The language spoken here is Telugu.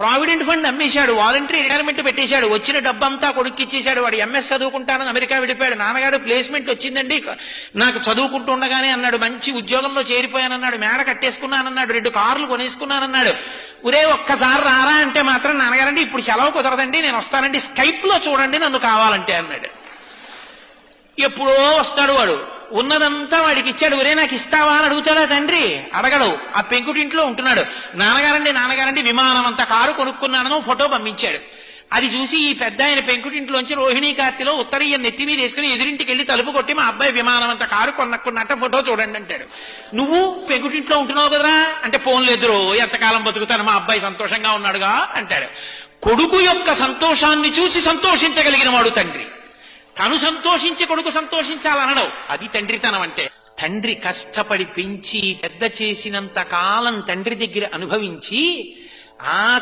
ప్రావిడెంట్ ఫండ్ అమ్మేశాడు వాలంటరీ రిటైర్మెంట్ పెట్టేశాడు వచ్చిన డబ్బంతా కొడుక్కి ఇచ్చేశాడు వాడు ఎంఎస్ చదువుకుంటానని అమెరికా వెళ్ళిపోయాడు. నాన్నగారు ప్లేస్మెంట్ వచ్చిందండి నాకు చదువుకుంటుండగానే అన్నాడు మంచి ఉద్యోగంలో చేరిపోయానన్నాడు మేడ కట్టేసుకున్నానన్నాడు రెండు కార్లు కొనేసుకున్నానన్నాడు. ఒరే ఒక్కసారి రారా అంటే మాత్రం నాన్నగారండి ఇప్పుడు సెలవు కుదరదండి నేను వస్తానండి స్కైప్లో చూడండి నన్ను కావాలంటే అన్నాడు. ఎప్పుడో వస్తాడు వాడు. ఉన్నదంతా వాడికి ఇచ్చాడు. ఒరే నాకు ఇస్తావా? అని అడుగుతాడా తండ్రి? అడగడు. ఆ పెంకుటింట్లో ఉంటున్నాడు. నాన్నగారండి నాన్నగారండి విమానం అంత కారు కొనుక్కున్నాను ఫోటో పంపించాడు. అది చూసి ఈ పెద్ద ఆయన పెంకుటింట్లోంచి రోహిణీ కార్తిలో ఉత్తరీయ నెత్తి మీద వేసుకుని ఎదురింటికి వెళ్ళి తలుపు కొట్టి మా అబ్బాయి విమానం అంత కారు కొనుక్కున్నట్ట ఫోటో చూడండి అంటాడు. నువ్వు పెంకుటింట్లో ఉంటున్నావు కదరా? అంటే ఫోన్లు ఎదురు ఎంతకాలం బతుకుతాను? మా అబ్బాయి సంతోషంగా ఉన్నాడుగా అంటాడు. కొడుకు యొక్క సంతోషాన్ని చూసి సంతోషించగలిగిన వాడు తండ్రి. తను సంతోషించి కొడుకు సంతోషించాలనడం. అది తండ్రితనం అంటే. తండ్రి కష్టపడి పెంచి పెద్ద చేసినంత కాలం తండ్రి దగ్గర అనుభవించి ఆ